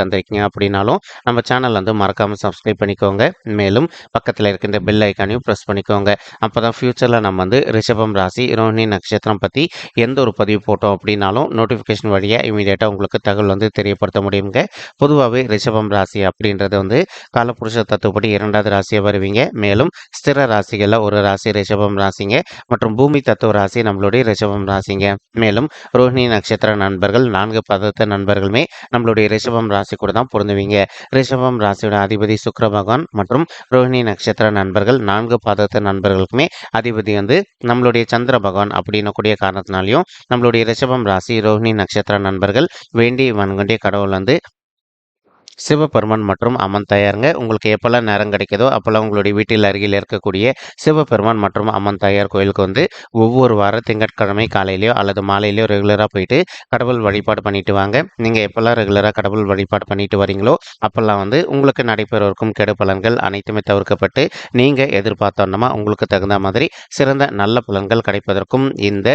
தந்திருக்கீங்க அப்படின்னாலும் நம்ம சேனல் வந்து மறக்காமல் சப்ஸ்கிரைப் பண்ணிக்கோங்க. மேலும் பக்கத்தில் இருக்கின்ற பெல் ஐக்கானையும் ப்ரெஸ் பண்ணிக்கோங்க. அப்போ தான் ஃப்யூச்சரில் நம்ம வந்து ரிஷபம் ராசி ரோஹிணி நட்சத்திரம் பற்றி எந்த ஒரு பதிவு போட்டோம் அப்படின்னாலும் நோட்டிஃபிகேஷன் வழியாக இமீடியட்டாக உங்களுக்கு தகவல் வந்து தெரியப்படுத்த முடியுங்க. பொதுவாகவே ரிஷபம் ராசி அப்படின்றது வந்து காலப்புருஷ தத்துவப்படி இரண்டாவது ராசியாக வருவீங்க. மேலும் ஸ்திர ராசிகளில் ஒரு ராசி ரிஷபம் ராசிங்க மற்றும் பூமி தத்துவ ராசி நம்மளுடைய ரிஷபம் ராசிங்க. மேலும் ரோஹிணி நட்சத்திர நண்பர்கள் நான்கு பதத்த நண்பர்களுமே நம்மளுடைய ரிஷபம் ராசி கூட தான் பொருந்துவீங்க. ரிஷபம் ராசியோட அதிபதி சுக்கர பகவான் மற்றும் ரோஹிணி நட்சத்திர நண்பர்கள் நான்கு பாதத்து நண்பர்களுக்குமே அதிபதி வந்து நம்மளுடைய சந்திர பகவான் அப்படின்னு கூடிய காரணத்தினாலையும் நம்மளுடைய ரிஷபம் ராசி ரோஹிணி நட்சத்திர நண்பர்கள் வேண்டி வன்கொண்டிய கடவுள் வந்து சிவபெருமான் மற்றும் அம்மன் தாயாருங்க. உங்களுக்கு எப்போல்லாம் நேரம் கிடைக்குதோ அப்போல்லாம் உங்களுடைய வீட்டில் அருகில் இருக்கக்கூடிய சிவபெருமான் மற்றும் அம்மன் தாயார் கோயிலுக்கு வந்து ஒவ்வொரு வாரம் திங்கட்கிழமை காலையிலையோ அல்லது மாலையிலையோ ரெகுலராக போயிட்டு கடவுள் வழிபாடு பண்ணிட்டு வாங்க. நீங்கள் எப்போல்லாம் ரெகுலராக கடவுள் வழிபாடு பண்ணிட்டு வரீங்களோ அப்போல்லாம் வந்து உங்களுக்கு நடைபெறவிருக்கும் கெடு பலன்கள் அனைத்துமே தவிர்க்கப்பட்டு நீங்கள் எதிர்பார்த்தோன்னா உங்களுக்கு தகுந்த மாதிரி சிறந்த நல்ல பலன்கள் கிடைப்பதற்கும் இந்த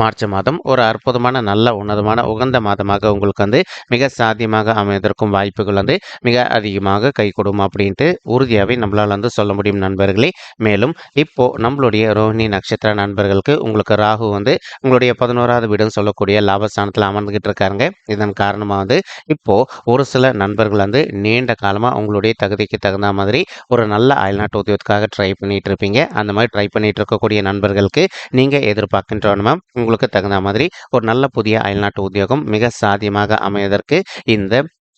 மார்ச் மாதம் ஒரு அற்புதமான நல்ல உன்னதமான உகந்த மாதமாக உங்களுக்கு வந்து மிக சாத்தியமாக அமைவதற்கும் வாய்ப்புகள் வந்து மிக அதிகமாக கை கொடுக்கும் அப்படின்ட்டு உறுதியாகவே நம்மளால் வந்து சொல்ல முடியும் நண்பர்களே. மேலும் இப்போ நம்மளுடைய ரோஹிணி நட்சத்திர நண்பர்களுக்கு உங்களுக்கு ராகு வந்து உங்களுடைய பதினோராவது வீடுன்னு சொல்லக்கூடிய லாபஸ்தானத்தில் அமர்ந்துகிட்டு இருக்காருங்க. இதன் காரணமாக வந்து இப்போ ஒரு சில நண்பர்கள் வந்து நீண்ட காலமாக உங்களுடைய தகுதிக்கு தகுந்த மாதிரி ஒரு நல்ல அயல்நாட்டு உத்தியோகத்துக்காக ட்ரை பண்ணிட்டு இருப்பீங்க. அந்த மாதிரி ட்ரை பண்ணிட்டு இருக்கக்கூடிய நண்பர்களுக்கு நீங்கள் எதிர்பார்க்கின்றோன்னா உங்களுக்கு தகுந்த மாதிரி ஒரு நல்ல புதிய அயல்நாட்டு உத்தியோகம் மிக சாதியமாக அமைவதற்கு இந்த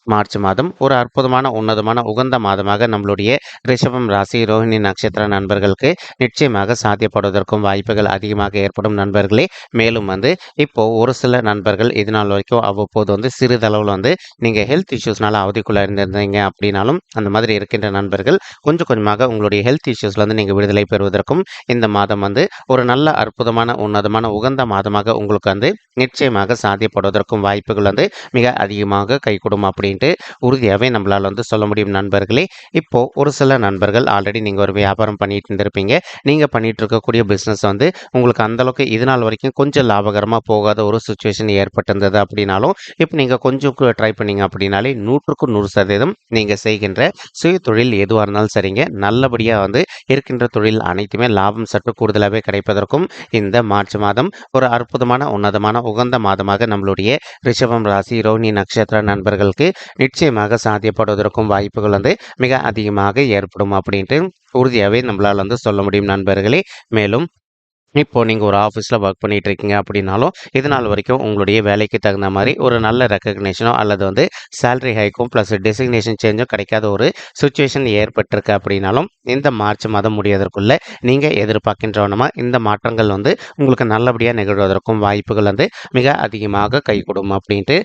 மார்ச் மாதம் ஒரு அற்புதமான உன்னதமான உகந்த மாதமாக நம்மளுடைய ரிஷபம் ராசி ரோஹிணி நட்சத்திர நண்பர்களுக்கு நிச்சயமாக சாத்தியப்படுவதற்கும் வாய்ப்புகள் அதிகமாக ஏற்படும் நண்பர்களே. மேலும் வந்து இப்போ ஒரு சில நண்பர்கள் இது நாள் வரைக்கும் அவ்வப்போது வந்து சிறிதளவில் வந்து நீங்கள் ஹெல்த் இஷ்யூஸ்னால அவதிக்குள்ள இருந்திருந்தீங்க அப்படின்னாலும் அந்த மாதிரி இருக்கின்ற நண்பர்கள் கொஞ்சம் கொஞ்சமாக உங்களுடைய ஹெல்த் இஷ்யூஸ்லேருந்து நீங்கள் விடுதலை பெறுவதற்கும் இந்த மாதம் வந்து ஒரு நல்ல அற்புதமான உன்னதமான உகந்த மாதமாக உங்களுக்கு வந்து நிச்சயமாக சாத்தியப்படுவதற்கும் வாய்ப்புகள் வந்து மிக அதிகமாக கைகூடும் அப்படின்ட்டு உறுதியாகவே நம்மளால் வந்து சொல்ல முடியும் நண்பர்களே. இப்போது ஒரு சில நண்பர்கள் ஆல்ரெடி நீங்கள் ஒரு வியாபாரம் பண்ணிட்டு இருந்திருப்பீங்க. நீங்கள் பண்ணிட்டு இருக்கக்கூடிய பிஸ்னஸ் வந்து உங்களுக்கு அந்த அளவுக்கு இது நாள் வரைக்கும் கொஞ்சம் லாபகரமாக போகாத ஒரு சுச்சுவேஷன் ஏற்பட்டிருந்தது அப்படின்னாலும் இப்போ நீங்கள் கொஞ்சம் ட்ரை பண்ணீங்க அப்படின்னாலே நூற்றுக்கு நூறு சதவீதம் நீங்கள் செய்கின்ற சுய தொழில் எதுவாக இருந்தாலும் சரிங்க. நல்லபடியாக வந்து இருக்கின்ற தொழில் அனைத்துமே லாபம் சற்று கூடுதலாகவே கிடைப்பதற்கும் இந்த மார்ச் மாதம் ஒரு அற்புதமான உன்னதமான உகந்த மாதமாக நம்மளுடைய ரிஷபம் ராசி ரோஹிணி நட்சத்திர நண்பர்களுக்கு நிச்சயமாக சாத்தியப்படுவதற்கும் வாய்ப்புகள் வந்து மிக அதிகமாக ஏற்படும் அப்படின்ட்டு உறுதியாகவே நம்மளால் வந்து சொல்ல முடியும் நண்பர்களே. மேலும் இப்போது நீங்கள் ஒரு ஆஃபீஸில் ஒர்க் பண்ணிகிட்டு இருக்கீங்க அப்படின்னாலும் இது நாள் வரைக்கும் உங்களுடைய வேலைக்கு தகுந்த மாதிரி ஒரு நல்ல ரெக்கக்னேஷனோ அல்லது வந்து சேலரி ஹைக்கும் ப்ளஸ் டெசிக்னேஷன் சேஞ்சும் கிடைக்காத ஒரு சுச்சுவேஷன் ஏற்பட்டிருக்கு அப்படின்னாலும் இந்த மார்ச் மாதம் முடியதற்குள்ள நீங்கள் எதிர்பார்க்கின்றவனமாக இந்த மாற்றங்கள் வந்து உங்களுக்கு நல்லபடியாக நிகழ்வதற்கும் வாய்ப்புகள் வந்து மிக அதிகமாக கை கொடுக்கும் அப்படின்ட்டு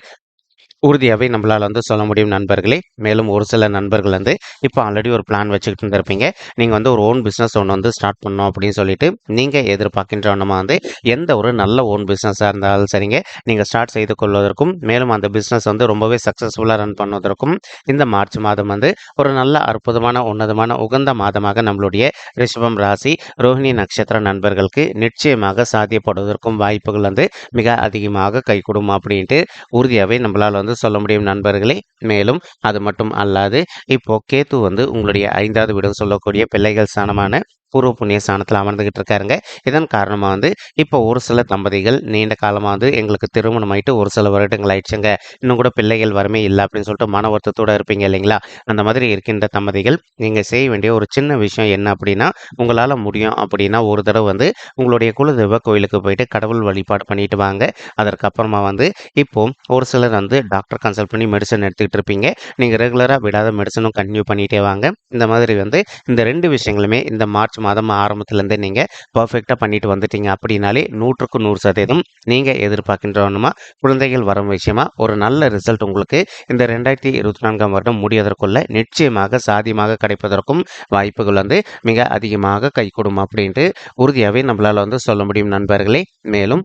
உறுதியாகவே நம்மளால் வந்து சொல்ல முடியும் நண்பர்களே. மேலும் ஒரு சில நண்பர்கள் வந்து இப்போ ஆல்ரெடி ஒரு பிளான் வச்சுக்கிட்டு இருந்திருப்பீங்க. நீங்கள் வந்து ஒரு ஓன் பிஸ்னஸ் ஒன்று வந்து ஸ்டார்ட் பண்ணோம் அப்படின்னு சொல்லிட்டு நீங்கள் எதிர்பார்க்கின்றவனமாக வந்து எந்த ஒரு நல்ல ஓன் பிஸ்னஸாக இருந்தாலும் சரிங்க. நீங்கள் ஸ்டார்ட் செய்து கொள்வதற்கும் மேலும் அந்த பிஸ்னஸ் வந்து ரொம்பவே சக்ஸஸ்ஃபுல்லாக ரன் பண்ணுவதற்கும் இந்த மார்ச் மாதம் வந்து ஒரு நல்ல அற்புதமான உன்னதமான உகந்த மாதமாக நம்மளுடைய ரிஷபம் ராசி ரோஹிணி நட்சத்திர நண்பர்களுக்கு நிச்சயமாக சாத்தியப்படுவதற்கும் வாய்ப்புகள் வந்து மிக அதிகமாக கைகூடும் அப்படின்ட்டு உறுதியாகவே நம்மளால் வந்து சொல்ல முடியும் நண்பர்களே. மேலும் அது மட்டும் அல்லாது இப்போ கேத்து வந்து உங்களுடைய ஐந்தாவது வீடு சொல்லக்கூடிய பிள்ளைகள் ஸ்தானமான பூர்வ புண்ணிய ஸ்தானத்தில் அமர்ந்துகிட்டு இருக்காருங்க இதன் காரணமாக வந்து இப்போ ஒரு சில தம்பதிகள் நீண்ட காலமாக வந்து எங்களுக்கு திருமணம் ஆயிட்டு ஒரு சில வருடங்கள் ஆயிடுச்சுங்க. இன்னும் கூட பிள்ளைகள் வரமே இல்லை அப்படின்னு சொல்லிட்டு மன வருத்தத்தோடு இருப்பீங்க இல்லைங்களா? அந்த மாதிரி இருக்கின்ற தம்பதிகள் நீங்கள் செய்ய வேண்டிய ஒரு சின்ன விஷயம் என்ன அப்படின்னா உங்களால் முடியும் அப்படின்னா ஒரு தடவை வந்து உங்களுடைய குலதெய்வ கோயிலுக்கு போயிட்டு கடவுள் வழிபாடு பண்ணிட்டு வாங்க. அதற்கப்புறமா வந்து இப்போ ஒரு சிலர் வந்து டாக்டர் கன்சல்ட் பண்ணி மெடிசன் எடுத்துக்கிட்டு இருப்பீங்க. நீங்கள் ரெகுலராக விடாத மெடிசனும் கண்டினியூ பண்ணிகிட்டே வாங்க. இந்த மாதிரி வந்து இந்த ரெண்டு விஷயங்களுமே இந்த மார்ச் மாதம் ஆரம்பத்துலேருந்தே நீங்கள் பர்ஃபெக்டாக பண்ணிட்டு வந்துட்டீங்க அப்படின்னாலே நூற்றுக்கு நூறு சதவீதம் நீங்கள் எதிர்பார்க்கின்றவனுமா? குழந்தைகள் வரும் விஷயமா? ஒரு நல்ல ரிசல்ட் உங்களுக்கு இந்த ரெண்டாயிரத்தி இருபத்தி நான்காம் வருடம் முடியதற்குள்ள நிச்சயமாக சாதியமாக கிடைப்பதற்கும் வாய்ப்புகள் வந்து மிக அதிகமாக கைகூடும் அப்படின்ட்டு உறுதியாகவே நம்மளால் வந்து சொல்ல முடியும் நண்பர்களே. மேலும்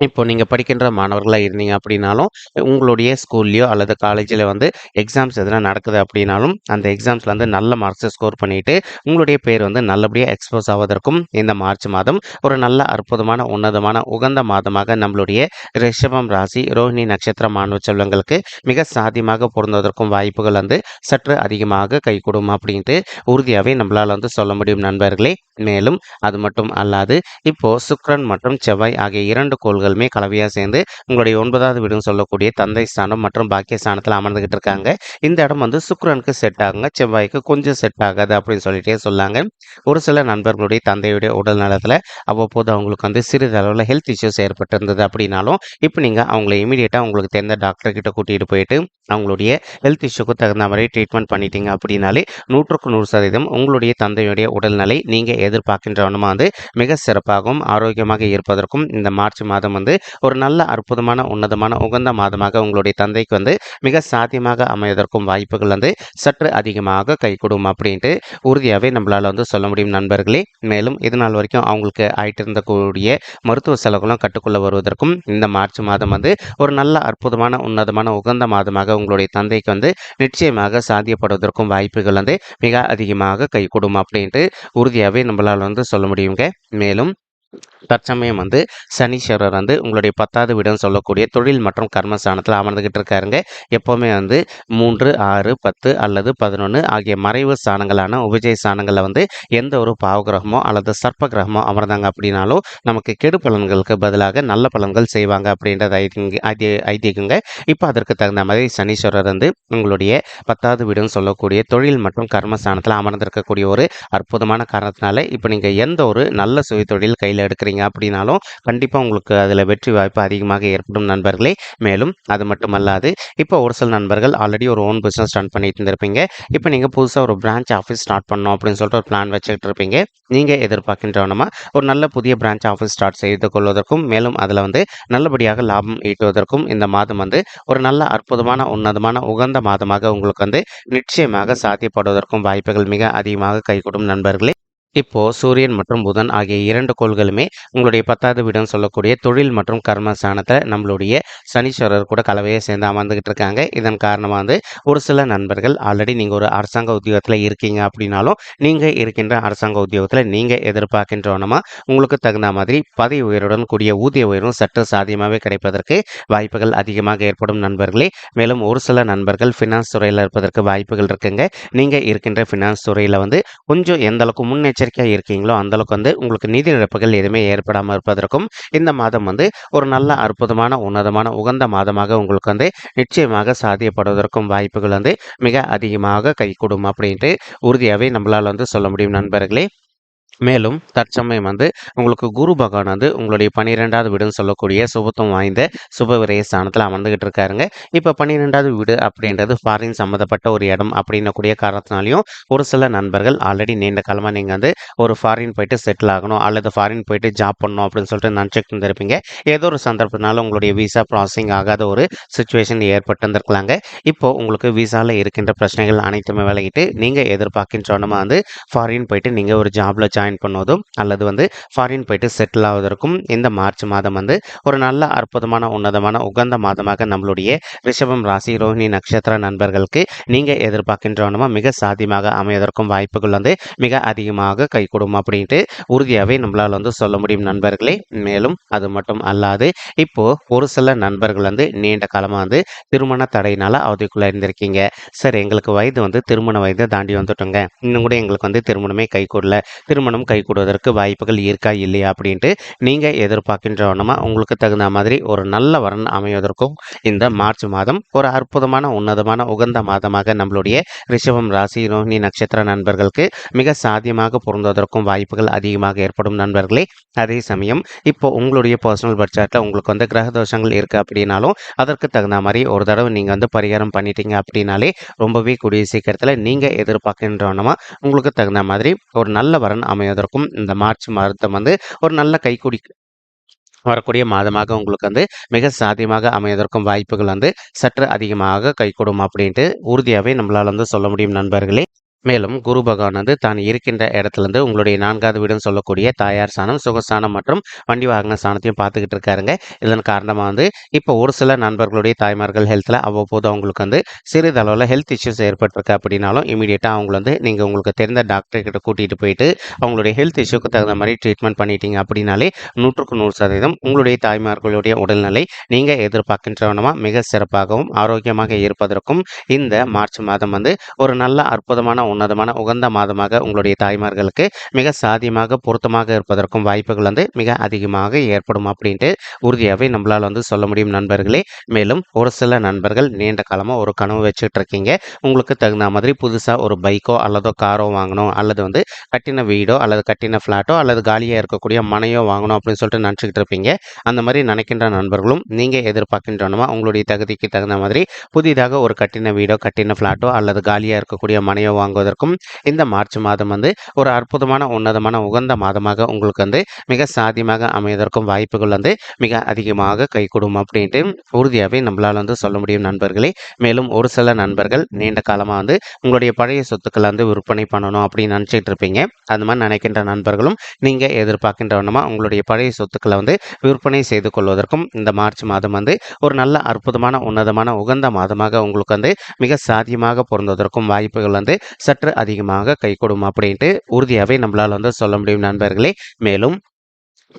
இப்போ நீங்கள் படிக்கின்ற மாணவர்களாக இருந்தீங்க அப்படின்னாலும் உங்களுடைய ஸ்கூல்லையோ அல்லது காலேஜில் வந்து எக்ஸாம்ஸ் எதனா நடக்குது அப்படின்னாலும் அந்த எக்ஸாம்ஸில் வந்து நல்ல மார்க்ஸை ஸ்கோர் பண்ணிட்டு உங்களுடைய பேர் வந்து நல்லபடியாக எக்ஸ்போஸ் ஆவதற்கும் இந்த மார்ச் மாதம் ஒரு நல்ல அற்புதமான உன்னதமான உகந்த மாதமாக நம்மளுடைய ரிஷபம் ராசி ரோஹிணி நட்சத்திர மாணவ செல்வங்களுக்கு மிக சாதியமாக பொருந்துவதற்கும் வாய்ப்புகள் வந்து சற்று அதிகமாக கைகூடும் அப்படின்ட்டு உறுதியாகவே நம்மளால் வந்து சொல்ல முடியும் நண்பர்களே. மேலும் அது மட்டும் அல்லாது இப்போ சுக்ரன் மற்றும் செவ்வாய் ஆகிய இரண்டு கோள்களுமே கலவையாக சேர்ந்து உங்களுடைய ஒன்பதாவது வீடுன்னு சொல்லக்கூடிய தந்தை ஸ்தானம் மற்றும் பாக்கிய ஸ்தானத்தில் அமர்ந்துகிட்டு இருக்காங்க. இந்த இடம் வந்து சுக்ரனுக்கு செட் ஆகுங்க செவ்வாய்க்கு கொஞ்சம் செட் ஆகாது அப்படின்னு சொல்லிட்டே சொல்லாங்க. ஒரு சில நண்பர்களுடைய தந்தையுடைய உடல் நலத்தில் அவ்வப்போது அவங்களுக்கு வந்து சிறிதளவில் ஹெல்த் இஷ்யூஸ் ஏற்பட்டிருந்தது அப்படின்னாலும் இப்போ நீங்கள் அவங்கள இமீடியட்டாக உங்களுக்கு தெரிந்த டாக்டர் கிட்ட கூட்டிகிட்டு போயிட்டு அவங்களுடைய ஹெல்த் இஷ்யூக்கு தகுந்த மாதிரி ட்ரீட்மெண்ட் பண்ணிட்டீங்க அப்படின்னாலே நூற்றுக்கு நூறு சதவீதம் உங்களுடைய தந்தையுடைய உடல்நிலை நீங்கள் எதிர்பார்க்கின்றவனுமா வந்து மிக சிறப்பாகவும் ஆரோக்கியமாக இருப்பதற்கும் இந்த மார்ச் மாதம் வந்து ஒரு நல்ல அற்புதமான உன்னதமான உகந்த மாதமாக உங்களுடைய தந்தைக்கு வந்து மிக சாத்தியமாக அமைவதற்கும் வாய்ப்புகள் வந்து சற்று அதிகமாக கைகூடும் அப்படின்ட்டு உறுதியாகவே நம்மளால் வந்து சொல்ல முடியும் நண்பர்களே. மேலும் இது நாள் வரைக்கும் அவங்களுக்கு ஆயிட்டு இருந்தக்கூடிய மருத்துவ செலவுகளும் கட்டுக்குள்ள வருவதற்கும் இந்த மார்ச் மாதம் வந்து ஒரு நல்ல அற்புதமான உன்னதமான உகந்த மாதமாக உங்களுடைய தந்தைக்கு வந்து நிச்சயமாக சாத்தியப்படுவதற்கும் வாய்ப்புகள் வந்து மிக அதிகமாக கைகூடும் அப்படின்ட்டு உறுதியாகவே நம்மளால் வந்து சொல்ல முடியுங்க மேலும் தற்சமயம் வந்து சனீஸ்வரர் வந்து உங்களுடைய பத்தாவது வீடுன்னு சொல்லக்கூடிய தொழில் மற்றும் கர்மஸ்தானத்தில் அமர்ந்துகிட்டு இருக்காருங்க. எப்போவுமே வந்து மூன்று ஆறு பத்து அல்லது பதினொன்று ஆகிய மறைவு ஸ்தானங்களான உபஜய ஸ்தானங்களில் வந்து எந்த ஒரு பாவகிரகமோ அல்லது சர்ப்ப கிரகமோ அமர்ந்தாங்க அப்படின்னாலும் நமக்கு கெடு பலன்களுக்கு பதிலாக நல்ல பலன்கள் செய்வாங்க அப்படின்றது ஐதீங்க ஐதி ஐதீகங்க. இப்போ அதற்கு தகுந்த மாதிரி சனீஸ்வரர் வந்து உங்களுடைய பத்தாவது வீடுன்னு சொல்லக்கூடிய தொழில் மற்றும் கர்மஸ்தானத்தில் அமர்ந்திருக்கக்கூடிய ஒரு அற்புதமான காரணத்தினால இப்போ நீங்கள் எந்த ஒரு நல்ல சுய தொழில் கையில் எடுக்கிறீங்க அப்படின்னாலும் கண்டிப்பாக உங்களுக்கு அதில் வெற்றி வாய்ப்பு அதிகமாக ஏற்படும் நண்பர்களே. மேலும் அது மட்டுமல்லாது இப்போ ஒரு சில நண்பர்கள் ஆல்ரெடி ஒரு ஓன் பிஸ்னஸ் ரன் பண்ணிட்டு இருந்திருப்பீங்க. இப்போ நீங்கள் புதுசாக ஒரு பிரான்ச் ஆஃபீஸ் ஸ்டார்ட் பண்ணணும் அப்படின்னு சொல்லிட்டு ஒரு பிளான் வச்சுக்கிட்டு இருப்பீங்க. நீங்கள் எதிர்பார்க்கின்றவனமா ஒரு நல்ல புதிய பிரான்ச் ஆஃபீஸ் ஸ்டார்ட் செய்து கொள்வதற்கும் மேலும் அதில் வந்து நல்லபடியாக லாபம் ஈட்டுவதற்கும் இந்த மாதம் வந்து ஒரு நல்ல அற்புதமான உன்னதமான உகந்த மாதமாக உங்களுக்கு வந்து நிச்சயமாக சாத்தியப்படுவதற்கும் வாய்ப்புகள் மிக அதிகமாக கைகூடும் நண்பர்களே. இப்போ சூரியன் மற்றும் புதன் ஆகிய இரண்டு கோள்களுமே உங்களுடைய பத்தாவது வீடம் சொல்லக்கூடிய தொழில் மற்றும் கர்ம ஸ்தானத்தில் நம்மளுடைய சனீஸ்வரர் கூட கலவையை சேர்ந்து அமர்ந்துகிட்டு இருக்காங்க. இதன் காரணமாக வந்து ஒரு சில நண்பர்கள் ஆல்ரெடி நீங்கள் ஒரு அரசாங்க உத்தியோகத்தில் இருக்கீங்க அப்படின்னாலும் நீங்கள் இருக்கின்ற அரசாங்க உத்தியோகத்தில் நீங்கள் எதிர்பார்க்கின்றவனமா உங்களுக்கு தகுந்த மாதிரி பதவி உயருடன் கூடிய ஊதிய உயர்வும் சற்று சாத்தியமாகவே கிடைப்பதற்கு வாய்ப்புகள் அதிகமாக ஏற்படும் நண்பர்களே. மேலும் ஒரு சில நண்பர்கள் ஃபினான்ஸ் துறையில் இருப்பதற்கு வாய்ப்புகள் இருக்குங்க. நீங்கள் இருக்கின்ற ஃபினான்ஸ் துறையில் வந்து கொஞ்சம் எந்த அளவுக்கு எச்சரிக்கையாக இருக்கீங்களோ அந்தளவுக்கு வந்து உங்களுக்கு நிதி இழப்புகள் எதுவுமே ஏற்படாமல் இருப்பதற்கும் இந்த மாதம் வந்து ஒரு நல்ல அற்புதமான உன்னதமான உகந்த மாதமாக உங்களுக்கு வந்து நிச்சயமாக சாதியப்படுவதற்கும் வாய்ப்புகள் வந்து மிக அதிகமாக கைகூடும் அப்படின்ட்டு உறுதியாகவே நம்மளால் வந்து சொல்ல முடியும் நண்பர்களே. மேலும் தற்சமயம் வந்து உங்களுக்கு குரு பகவான் வந்து உங்களுடைய பன்னிரெண்டாவது வீடுன்னு சொல்லக்கூடிய சுபத்துவம் வாய்ந்த சுப விரைய ஸ்தானத்தில் அமர்ந்துகிட்டு இருக்காருங்க. இப்போ பன்னிரெண்டாவது வீடு அப்படின்றது ஃபாரின் சம்மந்தப்பட்ட ஒரு இடம் அப்படின்னக்கூடிய காரணத்தினாலையும் ஒரு சில நண்பர்கள் ஆல்ரெடி நீண்ட காலமாக நீங்கள் வந்து ஒரு ஃபாரின் போயிட்டு செட்டில் ஆகணும் அல்லது ஃபாரின் போயிட்டு ஜாப் பண்ணணும் அப்படின்னு சொல்லிட்டு நினச்சிட்டு இருந்திருப்பீங்க. ஏதோ ஒரு சந்தர்ப்பத்தினால உங்களுடைய விசா ப்ராசஸிங் ஆகாத ஒரு சுச்சுவேஷன் ஏற்பட்டு இருந்திருக்கலாங்க இப்போ உங்களுக்கு விசாவில் இருக்கின்ற பிரச்சனைகள் அனைத்துமே விலகிட்டு நீங்கள் எதிர்பார்க்கின்றோன்னா வந்து ஃபாரின் போயிட்டு நீங்கள் ஒரு ஜாபில் ஜாயின் பண்ணுவதும் அல்லது வந்து ஃபாரின் போயிட்டு செட்டில் ஆவதற்கும் இந்த மார்ச் மாதம் வந்து ஒரு நல்ல அற்புதமான உன்னதமான உகந்த மாதமாக நம்மளுடைய ரிஷபம் ராசி ரோஹிணி நட்சத்திர நண்பர்களுக்கு நீங்கள் எதிர்பார்க்கின்றவனுமா மிக சாத்தியமாக அமைவதற்கும் வாய்ப்புகள் வந்து மிக அதிகமாக கைகூடும் அப்படின்ட்டு உறுதியாகவே நம்மளால் வந்து சொல்ல முடியும் நண்பர்களே. மேலும் அது மட்டும் அல்லாது இப்போ ஒரு சில நண்பர்கள் வந்து நீண்ட காலமாக வந்து திருமண தடையினால அவதிக்குள்ள இருந்திருக்கீங்க. சார் எங்களுக்கு வயது வந்து திருமண வயதை தாண்டி வந்துட்டோங்க. இன்னும் கூட எங்களுக்கு வந்து திருமணமே கைகூடல. திருமணம் கைகூடுவதற்கு வாய்ப்புகள் இருக்கா இல்லையா அப்படின்ட்டு நீங்கள் எதிர்பார்க்கின்றவனமா உங்களுக்கு தகுந்த மாதிரி ஒரு நல்ல வரன் அமைவதற்கும் இந்த மார்ச் மாதம் ஒரு அற்புதமான உன்னதமான உகந்த மாதமாக நம்மளுடைய ரிஷபம் ராசி ரோஹிணி நட்சத்திர நண்பர்களுக்கு மிக சாத்தியமாக பொருந்துவதற்கும் வாய்ப்புகள் அதிகமாக ஏற்படும் நண்பர்களே. அதே சமயம் இப்போ உங்களுடைய பர்சனல் பட்ஜெட்டில் உங்களுக்கு வந்து கிரக தோஷங்கள் இருக்குது அப்படின்னாலும் அதற்கு தகுந்த மாதிரி ஒரு தடவை நீங்கள் வந்து பரிகாரம் பண்ணிட்டீங்க அப்படின்னாலே ரொம்பவே கூடிய சீக்கிரத்தில் நீங்கள் எதிர்பார்க்கின்றவனமா உங்களுக்கு தகுந்த மாதிரி ஒரு நல்ல வரன் அமைய அமைவதற்கும் இந்த மார்ச் மாதம் வந்து ஒரு நல்ல கைக்குடி வரக்கூடிய மாதமாக உங்களுக்கு வந்து மிக சாத்தியமாக அமைவதற்கும் வாய்ப்புகள் வந்து சற்று அதிகமாக கைகூடும் அப்படின்ட்டு உறுதியாகவே நம்மளால் வந்து சொல்ல முடியும் நண்பர்களே. மேலும் குருபகவானது தான் இருக்கின்ற இடத்துலேருந்து உங்களுடைய நான்காவது வீடுன்னு சொல்லக்கூடிய தாயார் சாணம் சுகஸ்தானம் மற்றும் வண்டி வாகன சாணத்தையும் பார்த்துக்கிட்டு இருக்காருங்க. இதன் காரணமாக வந்து இப்போ ஒரு சில நண்பர்களுடைய தாய்மார்கள் ஹெல்த்தில் அவ்வப்போது அவங்களுக்கு வந்து சிறிதளவில் ஹெல்த் இஷ்யூஸ் ஏற்பட்டிருக்கு அப்படின்னாலும் இமீடியட்டாக அவங்கள வந்து நீங்கள் உங்களுக்கு தெரிந்த டாக்டர் கிட்ட கூட்டிகிட்டு போயிட்டு அவங்களுடைய ஹெல்த் இஷ்யூக்கு தகுந்த மாதிரி ட்ரீட்மெண்ட் பண்ணிட்டீங்க அப்படின்னாலே நூற்றுக்கு நூறு சதவீதம் உங்களுடைய தாய்மார்களுடைய உடல்நிலை நீங்கள் எதிர்பார்க்கின்றவனமாக மிக சிறப்பாகவும் ஆரோக்கியமாக இருப்பதற்கும் இந்த மார்ச் மாதம் வந்து ஒரு நல்ல அற்புதமான உன்னதமான உகந்த மாதமாக உங்களுடைய தாய்மார்களுக்கு மிக சாதியமாக பொருத்தமாக இருப்பதற்கும் வாய்ப்புகள் வந்து மிக அதிகமாக ஏற்படும் அப்படின்ட்டு உறுதியாகவே நம்மளால் வந்து சொல்ல முடியும் நண்பர்களே. மேலும் ஒரு சில நண்பர்கள் நீண்ட காலமாக ஒரு கனவு வச்சுட்டு இருக்கீங்க உங்களுக்கு தகுந்த மாதிரி புதுசாக ஒரு பைக்கோ அல்லதோ காரோ வாங்கணும் அல்லது வந்து கட்டின வீடோ அல்லது கட்டின ஃப்ளாட்டோ அல்லது காலியாக இருக்கக்கூடிய மனையோ வாங்கணும் அப்படின்னு சொல்லிட்டு நினச்சிக்கிட்டு இருப்பீங்க அந்த மாதிரி நினைக்கின்ற நண்பர்களும் நீங்கள் எதிர்பார்க்கின்றனமா உங்களுடைய தகுதிக்கு தகுந்த மாதிரி புதிதாக ஒரு கட்டின வீடோ கட்டின ஃப்ளாட்டோ அல்லது காலியாக இருக்கக்கூடிய மனையோ தொடங்குவதற்கும் இந்த மார்ச் மாதம் வந்து ஒரு அற்புதமான உன்னதமான உகந்த மாதமாக உங்களுக்கு வந்து மிக சாத்தியமாக அமைவதற்கும் வாய்ப்புகள் வந்து மிக அதிகமாக கைகூடும் அப்படின்ட்டு உறுதியாகவே நம்மளால் வந்து சொல்ல முடியும் நண்பர்களே. மேலும் ஒரு சில நண்பர்கள் நீண்ட காலமாக வந்து உங்களுடைய பழைய சொத்துக்களை வந்து விற்பனை பண்ணணும் அப்படின்னு நினச்சிட்டு இருப்பீங்க. அந்த மாதிரி நினைக்கின்ற நண்பர்களும் நீங்கள் எதிர்பார்க்கின்றவனமா உங்களுடைய பழைய சொத்துக்களை வந்து விற்பனை செய்து கொள்வதற்கும் இந்த மார்ச் மாதம் வந்து ஒரு நல்ல அற்புதமான உன்னதமான உகந்த மாதமாக உங்களுக்கு வந்து மிக சாத்தியமாக பொருந்துவதற்கும் வாய்ப்புகள் வந்து சற்று அதிகமாக கை கொடுக்கும் அப்படின்ட்டு உறுதியாகவே நம்மளால் வந்து சொல்ல முடியும் நண்பர்களே. மேலும்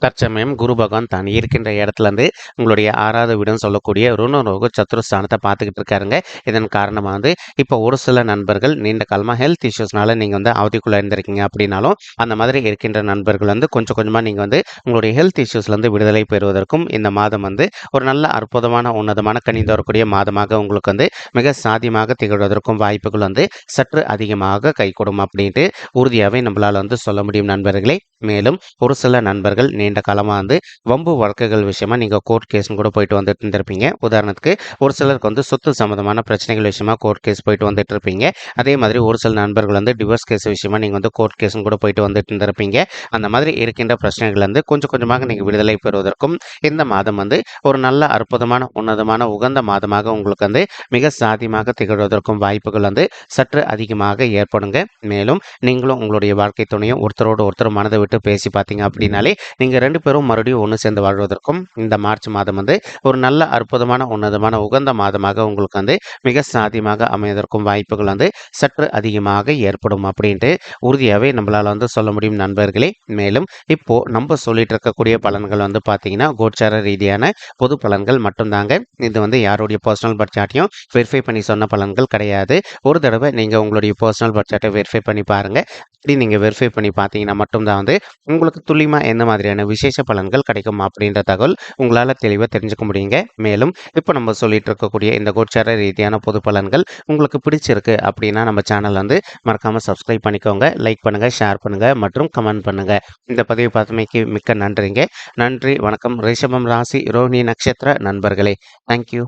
தற்சமயம் குரு பகவான் தான் இருக்கின்ற இடத்துலேருந்து உங்களுடைய ஆறாவது வீடுன்னு சொல்லக்கூடிய ருணரோக சத்துருஸ்தானத்தை பார்த்துக்கிட்டு இருக்காருங்க. இதன் காரணமாக வந்து இப்போ ஒரு சில நண்பர்கள் நீண்ட காலமாக ஹெல்த் இஷ்யூஸ்னால நீங்கள் வந்து அவதிக்குள்ளே இருந்திருக்கீங்க அப்படின்னாலும் அந்த மாதிரி இருக்கின்ற நண்பர்கள் வந்து கொஞ்சம் கொஞ்சமாக நீங்கள் வந்து உங்களுடைய ஹெல்த் இஷ்யூஸ்லேருந்து விடுதலை பெறுவதற்கும் இந்த மாதம் வந்து ஒரு நல்ல அற்புதமான உன்னதமான கணிந்து வரக்கூடிய மாதமாக உங்களுக்கு வந்து மிக சாதியமாக திகழ்வதற்கும் வாய்ப்புகள் வந்து சற்று அதிகமாக கைகூடும் அப்படின்ட்டு உறுதியாகவே நம்மளால் வந்து சொல்ல முடியும் நண்பர்களே. மேலும் ஒரு சில நண்பர்கள் நீண்ட காலமாக வந்து வம்பு வழக்குகள் விஷயமா நீங்கள் கோர்ட் கேஸும் கூட போயிட்டு வந்துட்டு இருந்திருப்பீங்க. உதாரணத்துக்கு ஒரு சிலருக்கு வந்து சொத்து சம்மந்தமான பிரச்சனைகள் விஷயமா கோர்ட் கேஸ் போயிட்டு வந்துட்டு இருப்பீங்க. அதே மாதிரி ஒரு சில நண்பர்கள் வந்து டிவோர்ஸ் கேஸ் விஷயமா நீங்கள் வந்து கோர்ட் கேஸும் கூட போயிட்டு வந்துட்டு இருந்திருப்பீங்க. அந்த மாதிரி இருக்கின்ற பிரச்சனைகள் வந்து கொஞ்சம் கொஞ்சமாக நீங்கள் விடுதலை பெறுவதற்கும் இந்த மாதம் வந்து ஒரு நல்ல அற்புதமான உன்னதமான உகந்த மாதமாக உங்களுக்கு வந்து மிக சாதியமாக திகழ்வதற்கும் வாய்ப்புகள் வந்து சற்று அதிகமாக ஏற்படுங்க. மேலும் நீங்களும் உங்களுடைய வாழ்க்கை துணையும் ஒருத்தரோடு ஒருத்தர் மனதை விட்டு பேசி பார்த்தீங்க அப்படின்னாலே நீங்கள் ரெண்டு பேரும் மறுபடியும் ஒன்று சேர்ந்து வாழ்வதற்கும் இந்த மார்ச் மாதம் வந்து ஒரு நல்ல அற்புதமான உன்னதமான உகந்த மாதமாக உங்களுக்கு வந்து மிக சாத்தியமாக அமைவதற்கும் வாய்ப்புகள் வந்து சற்று அதிகமாக ஏற்படும் அப்படின்ட்டு உறுதியாகவே நம்மளால் வந்து சொல்ல முடியும் நண்பர்களே. மேலும் இப்போ நம்ம சொல்லிட்டு இருக்கக்கூடிய பலன்கள் வந்து பார்த்தீங்கன்னா கோச்சார ரீதியான பொது பலன்கள் மட்டும்தாங்க. இது வந்து யாருடைய பர்சனல் பட்ஜெட்டையும் வெரிஃபை பண்ணி சொன்ன பலன்கள் கிடையாது. ஒரு தடவை நீங்கள் உங்களுடைய பர்சனல் பட்ஜெட்டை வெரிஃபை பண்ணி பாருங்கள் அப்படி நீங்கள் வெரிஃபை பண்ணி பார்த்தீங்கன்னா மட்டும்தான் வந்து உங்களுக்கு துல்லியமாக எந்த மாதிரியான விசேஷ பலன்கள் கிடைக்கும் அப்படின்ற தகவல் உங்களால் தெளிவாக தெரிஞ்சுக்க முடியுங்க. மேலும் இப்போ நம்ம சொல்லிட்டு இருக்கக்கூடிய இந்த கோச்சார ரீதியான பொது பலன்கள் உங்களுக்கு பிடிச்சிருக்கு அப்படின்னா நம்ம சேனல் வந்து மறக்காமல் சப்ஸ்கிரைப் பண்ணிக்கோங்க. லைக் பண்ணுங்கள் ஷேர் பண்ணுங்கள் மற்றும் கமெண்ட் பண்ணுங்கள் இந்த பதிவு பார்த்தமைக்கு மிக்க நன்றிங்க. நன்றி வணக்கம். ரிஷபம் ராசி ரோஹிணி நட்சத்திர நண்பர்களே. தேங்க்யூ